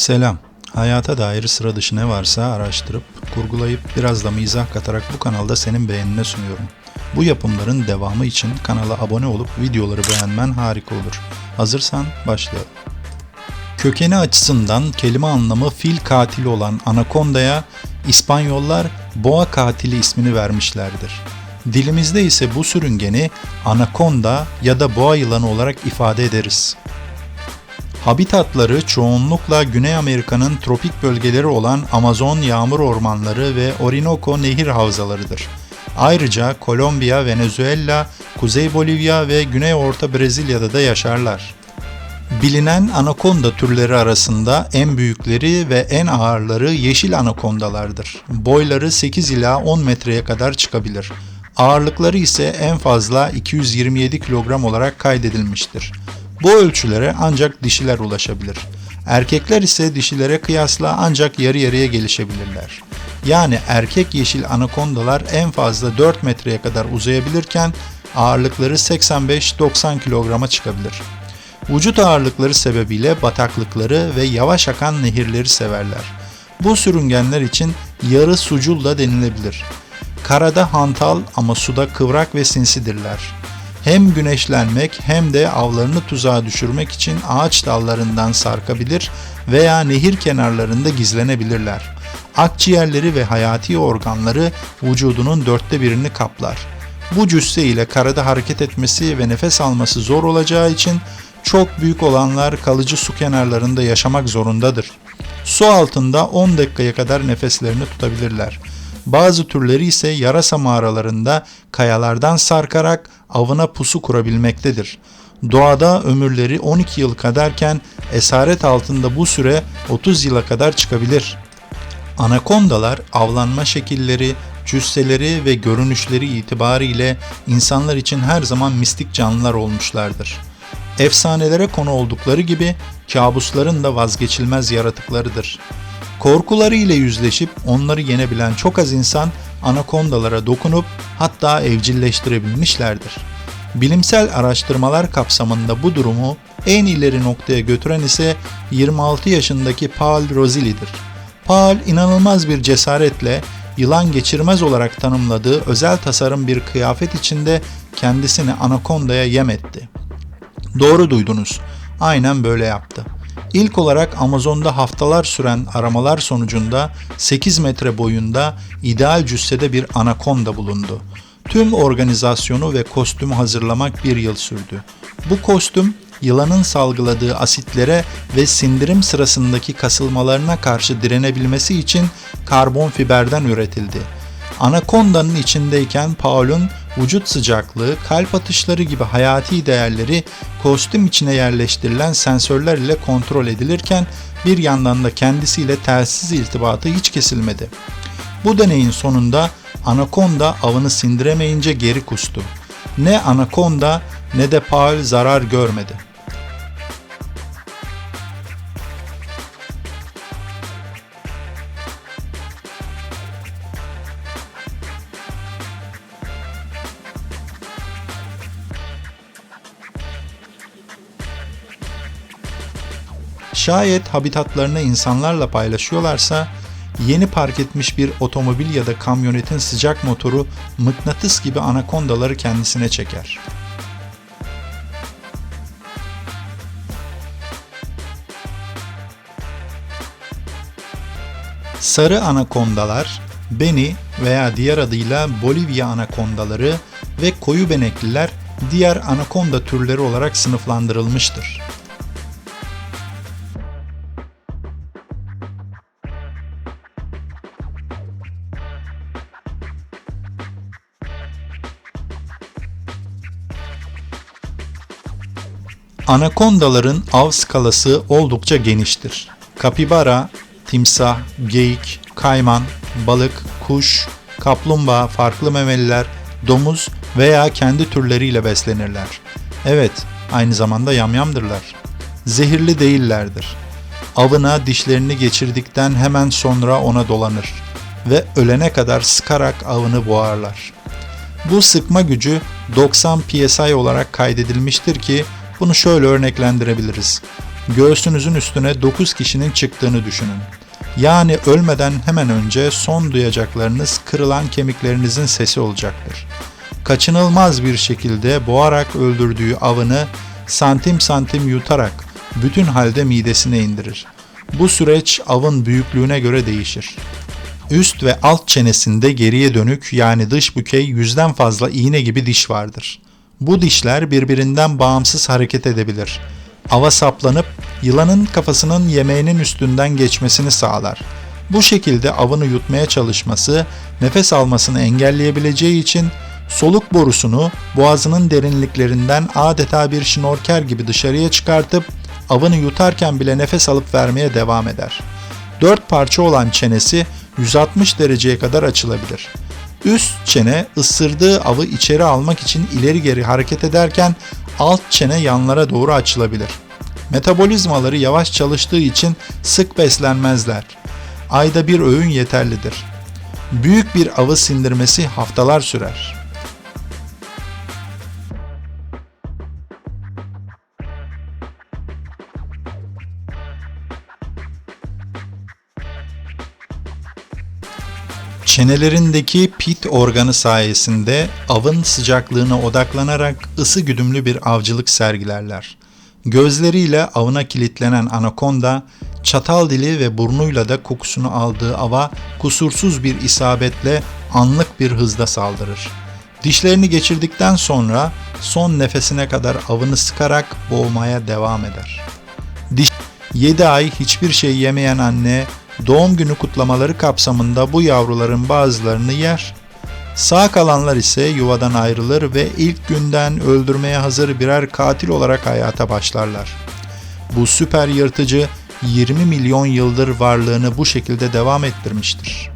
Selam. Hayata dair sıra dışı ne varsa araştırıp, kurgulayıp biraz da mizah katarak bu kanalda senin beğenine sunuyorum. Bu yapımların devamı için kanala abone olup videoları beğenmen harika olur. Hazırsan başlayalım. Kökeni açısından kelime anlamı fil katili olan anakondaya İspanyollar boğa katili ismini vermişlerdir. Dilimizde ise bu sürüngeni anakonda ya da boğa yılanı olarak ifade ederiz. Habitatları çoğunlukla Güney Amerika'nın tropik bölgeleri olan Amazon yağmur ormanları ve Orinoco nehir havzalarıdır. Ayrıca Kolombiya, Venezuela, Kuzey Bolivya ve Güney Orta Brezilya'da da yaşarlar. Bilinen anakonda türleri arasında en büyükleri ve en ağırları yeşil anakondalardır. Boyları 8 ila 10 metreye kadar çıkabilir. Ağırlıkları ise en fazla 227 kilogram olarak kaydedilmiştir. Bu ölçülere ancak dişiler ulaşabilir. Erkekler ise dişilere kıyasla ancak yarı yarıya gelişebilirler. Yani erkek yeşil anakondalar en fazla 4 metreye kadar uzayabilirken ağırlıkları 85-90 kilograma çıkabilir. Vücut ağırlıkları sebebiyle bataklıkları ve yavaş akan nehirleri severler. Bu sürüngenler için yarı sucul da denilebilir. Karada hantal ama suda kıvrak ve sinsidirler. Hem güneşlenmek hem de avlarını tuzağa düşürmek için ağaç dallarından sarkabilir veya nehir kenarlarında gizlenebilirler. Akciğerleri ve hayati organları vücudunun dörtte birini kaplar. Bu cüsse ile karada hareket etmesi ve nefes alması zor olacağı için çok büyük olanlar kalıcı su kenarlarında yaşamak zorundadır. Su altında 10 dakikaya kadar nefeslerini tutabilirler. Bazı türleri ise yarasa mağaralarında kayalardan sarkarak avına pusu kurabilmektedir. Doğada ömürleri 12 yıl kadarken esaret altında bu süre 30 yıla kadar çıkabilir. Anakondalar avlanma şekilleri, cüsseleri ve görünüşleri itibariyle insanlar için her zaman mistik canlılar olmuşlardır. Efsanelere konu oldukları gibi kabusların da vazgeçilmez yaratıklarıdır. Korkuları ile yüzleşip onları yenebilen çok az insan anakondalara dokunup hatta evcilleştirebilmişlerdir. Bilimsel araştırmalar kapsamında bu durumu en ileri noktaya götüren ise 26 yaşındaki Paul Rosili'dir. Paul inanılmaz bir cesaretle yılan geçirmez olarak tanımladığı özel tasarım bir kıyafet içinde kendisini anakondaya yem etti. Doğru duydunuz. Aynen böyle yaptı. İlk olarak Amazon'da haftalar süren aramalar sonucunda 8 metre boyunda ideal cüssede bir anakonda bulundu. Tüm organizasyonu ve kostümü hazırlamak bir yıl sürdü. Bu kostüm yılanın salgıladığı asitlere ve sindirim sırasındaki kasılmalarına karşı direnebilmesi için karbon fiberden üretildi. Anakondanın içindeyken Paul'un vücut sıcaklığı, kalp atışları gibi hayati değerleri kostüm içine yerleştirilen sensörler ile kontrol edilirken bir yandan da kendisiyle telsiz irtibatı hiç kesilmedi. Bu deneyin sonunda anakonda avını sindiremeyince geri kustu. Ne anakonda ne de Paul zarar görmedi. Şayet habitatlarını insanlarla paylaşıyorlarsa yeni park etmiş bir otomobil ya da kamyonetin sıcak motoru mıknatıs gibi anakondaları kendisine çeker. Sarı anakondalar, beni veya diğer adıyla Bolivya anakondaları ve koyu benekliler diğer anakonda türleri olarak sınıflandırılmıştır. Anakondaların av skalası oldukça geniştir. Kapibara, timsah, geyik, kayman, balık, kuş, kaplumbağa, farklı memeliler, domuz veya kendi türleriyle beslenirler. Evet, aynı zamanda yamyamdırlar. Zehirli değillerdir. Avına dişlerini geçirdikten hemen sonra ona dolanır ve ölene kadar sıkarak avını boğarlar. Bu sıkma gücü 90 psi olarak kaydedilmiştir ki bunu şöyle örneklendirebiliriz. Göğsünüzün üstüne 9 kişinin çıktığını düşünün. Yani ölmeden hemen önce son duyacaklarınız kırılan kemiklerinizin sesi olacaktır. Kaçınılmaz bir şekilde boğarak öldürdüğü avını santim santim yutarak bütün halde midesine indirir. Bu süreç avın büyüklüğüne göre değişir. Üst ve alt çenesinde geriye dönük yani dış bükey yüzden fazla iğne gibi diş vardır. Bu dişler birbirinden bağımsız hareket edebilir. Ava saplanıp yılanın kafasının yemeğinin üstünden geçmesini sağlar. Bu şekilde avını yutmaya çalışması nefes almasını engelleyebileceği için soluk borusunu boğazının derinliklerinden adeta bir şnorker gibi dışarıya çıkartıp avını yutarken bile nefes alıp vermeye devam eder. Dört parça olan çenesi 160 dereceye kadar açılabilir. Üst çene ısırdığı avı içeri almak için ileri geri hareket ederken alt çene yanlara doğru açılabilir. Metabolizmaları yavaş çalıştığı için sık beslenmezler. Ayda bir öğün yeterlidir. Büyük bir avı sindirmesi haftalar sürer. Çenelerindeki pit organı sayesinde avın sıcaklığına odaklanarak ısı güdümlü bir avcılık sergilerler. Gözleriyle avına kilitlenen anakonda, çatal dili ve burnuyla da kokusunu aldığı ava kusursuz bir isabetle anlık bir hızda saldırır. Dişlerini geçirdikten sonra son nefesine kadar avını sıkarak boğmaya devam eder. Diş 7 ay hiçbir şey yemeyen anne doğum günü kutlamaları kapsamında bu yavruların bazılarını yer. Sağ kalanlar ise yuvadan ayrılır ve ilk günden öldürmeye hazır birer katil olarak hayata başlarlar. Bu süper yırtıcı 20 milyon yıldır varlığını bu şekilde devam ettirmiştir.